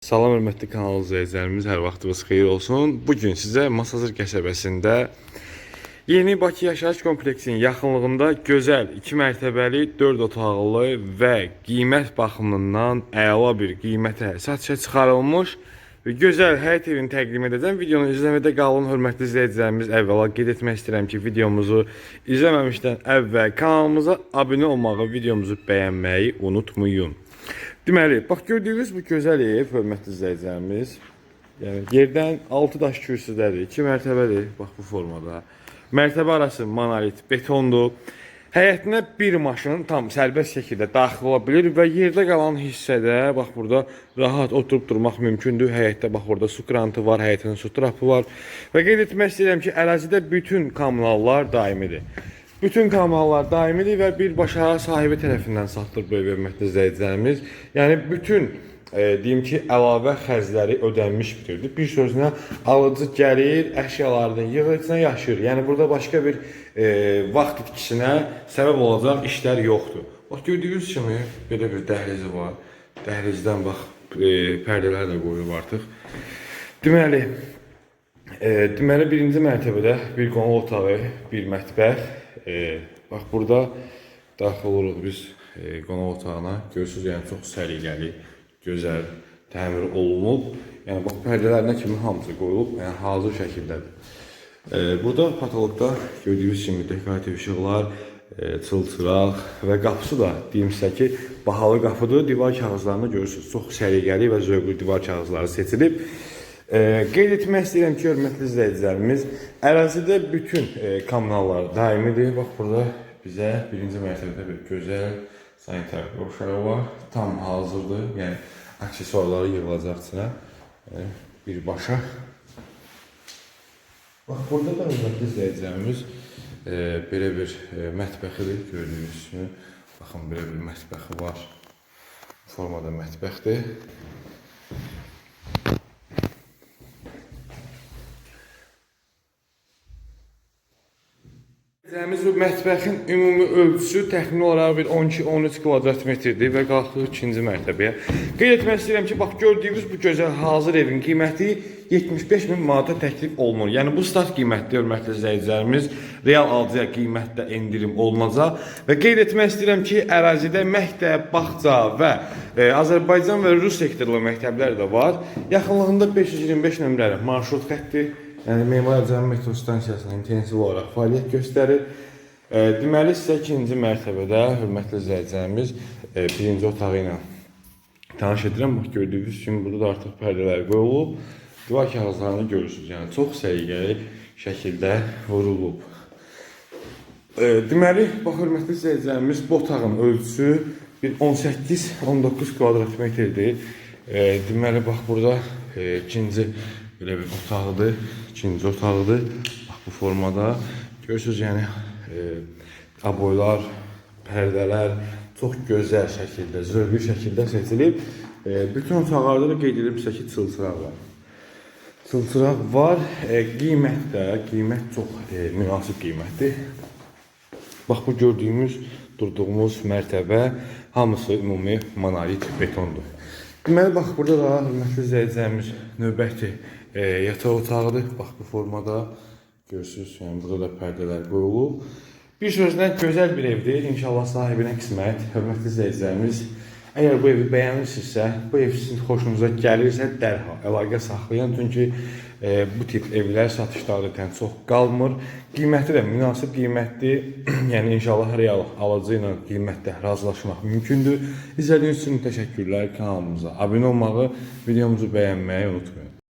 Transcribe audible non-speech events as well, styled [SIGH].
Salam hörmətli kanal izləyicilərimiz, hər vaxtınız xeyir olsun. Bu gün sizə Masazır qəsəbəsində yeni Bakı yaşayış kompleksinin yaxınlığında gözəl 2 mərtəbəli, 4 otaqlı və qiymət baxımından əla bir qiymətə satışa çıxarılmış gözəl həyət evini təqdim edəcəm. Videonu izləmədə qalın hörmətli izləyicilərimiz. Əvvəla qeyd etmək istəyirəm ki, videomuzu izləməmişdən əvvəl kanalımıza abunə olmağı, videomuzu bəyənməyi unutmayın. Deməli, bax gördüyünüz bu gözəl ev, hörmətli izləyicilərimiz. Yəni yerdən 6 daş kürsüdədir, 2 mərtəbədir, bax bu formada. Mərtəbə arası monolit betondur. Həyətinə bir maşın tam sərbəst şəkildə daxil ola bilir və yerdə qalan hissədə bax burada rahat oturub durmaq mümkündür. Həyətdə bax burada su krantı var, həyətin su trapı var. Və qeyd etmək istəyirəm ki, ərazidə bütün kommunallar daimidir. Bütün kanallar daimidir və birbaşa sahibi tərəfindən satılır ev hörmətli izləyicilərimiz. Yəni bütün e, deyim ki, əlavə xərcləri ödənmiş bitirdi. Bir sözlə alıcı gəlir, əşyalarını yığır, içinə yaşayır. Yəni burada başqa bir e, vaxt itkisinə səbəb olacaq işlər yoxdur. Bax gördüyünüz kimi belə bir dəhlizi var. Dəhlizdən bax e, pərdələr də qoyulub artıq. Deməli, e, deməli birinci mərtəbədə bir qonaq otağı, bir mətbəx. E, bax burada daxil oluruq biz e, qonaq otağına. Görürsüz, yəni çox səliqəli, gözəl təmir olunub. Yəni bax pərdələrinə kimi hamısı qoyulub, yəni hazır şəkildədir. E, burada patologda gördüyünüz kimi dekorativ işıqlar, e, çılçıraq və qapısı da deyim sizə ki, bahalı qapıdır. Divar kağızlarını görürsüz. Çox səliqəli və zövqlü divar kağızları seçilib. E, qeyd etmək istəyirəm ki, hörmətli izləyicilərimiz, ərazidə bütün e, kommunallar daimidir. Bax burada bizə birinci mərtəbədə bir gözəl sanitar qovşağı var. Tam hazırdır. Yəni aksesuarları yığılacaq içinə. E, birbaşa. Bax burada da hörmətli izləyicilərimiz e, belə bir e, mətbəxidir gördüyünüz kimi. Baxın belə bir mətbəxi var. Formada mətbəxdir. Bizimiz bu mətbəxin ümumi ölçüsü təxmini olaraq bir 12-13 kvadrat metrdir və qalxır ikinci mərtəbəyə. Qeyd etmək istəyirəm ki, bax gördüyünüz bu gözəl hazır evin qiyməti 75 min manata təklif olunur. Yəni bu start qiymətdir, hörmətli izləyicilərimiz. Real alıcıya qiymətdə endirim olunacaq və qeyd etmək istəyirəm ki, ərazidə məktəb, bağça və e, Azərbaycan və Rus sektorlu məktəblər də var. Yaxınlığında 525 nömrəli marşrut xətti Yəni Memar Cəmi metro stansiyasına intensiv olaraq fəaliyyət göstərir. E, deməli sizə ikinci mərtəbədə hörmətli izləyicilərimiz e, birinci otağı ilə tanış edirəm. Bax gördüyünüz kimi burada da artıq pərdələr qoyulub. Divar kağızlarını görürsüz. Yəni çox səliqəli şəkildə vurulub. E, deməli, bax hörmətli izləyicilərimiz bu otağın ölçüsü bir 18-19 kvadrat metrdir. E, deməli bax burada e, ikinci belə bir otaqdır. İkinci otaqdır. Bax bu formada görürsüz, yəni e, aboylar, pərdələr çox gözəl şəkildə, zövqlü şəkildə seçilib. E, bütün otaqlarda da qeyd edirəm ki, çılçıraq var. Çılçıraq var. E, qiymət də, qiymət çox e, münasib qiymətdir. Bax bu gördüyümüz durduğumuz mərtəbə hamısı ümumi monolit betondur. Deməli bax burada da hörmətli izləyicilərimiz növbəti e, yataq otağıdır. Bax bu formada görürsüz. Yəni burada da pərdələr qoyulub. Bir sözlə gözəl bir evdir. İnşallah sahibinə qismət. Hörmətli izləyicilərimiz, əgər bu evi bəyənirsinizsə, bu ev sizin xoşunuza gəlirsə dərhal əlaqə saxlayın. Çünki e, bu tip evlər satışda adətən çox qalmır. Qiyməti də münasib qiymətdir. [CLEARS THROAT] yəni inşallah real alıcı ilə qiymətdə razılaşmaq mümkündür. İzlədiyiniz üçün təşəkkürlər. Kanalımıza abunə olmağı, videomuzu bəyənməyi unutmayın.